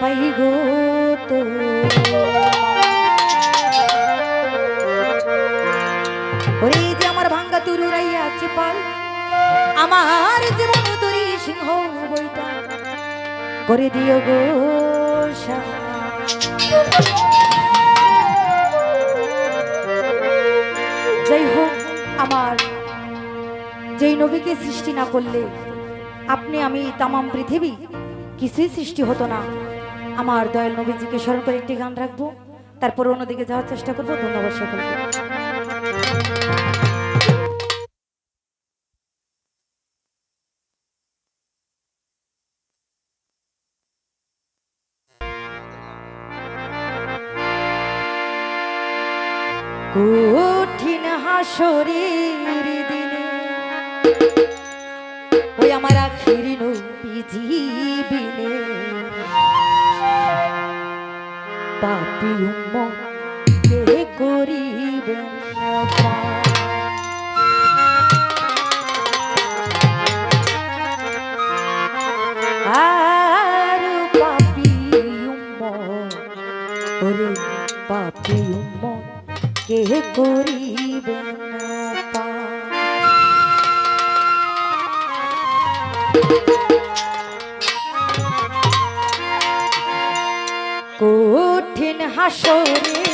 পাই গো তো। ওরে যে আমার ভাঙ্গা তুরুরাইয়া চেপাল আমার জীবন তরি সিংহ বইটা, করে দিও গো যাই হোক, আমার যেই নবীকে সৃষ্টি না করলে, আপনি আমি তামাম পৃথিবী কিছুই সৃষ্টি হতো না। আমার দয়াল নবীজিকে স্মরণ করে একটি গান রাখব। তারপর অন্যদিকে যাওয়ার চেষ্টা করব। ধন্যবাদ সকলকে। কঠিন হাসরের দিনে ওই আমার আখির নবীজিবিনে পাপি উম্ম করিবেন? আর পাপি উম্ম পাপি উম্ম কে কঠিন হাসরের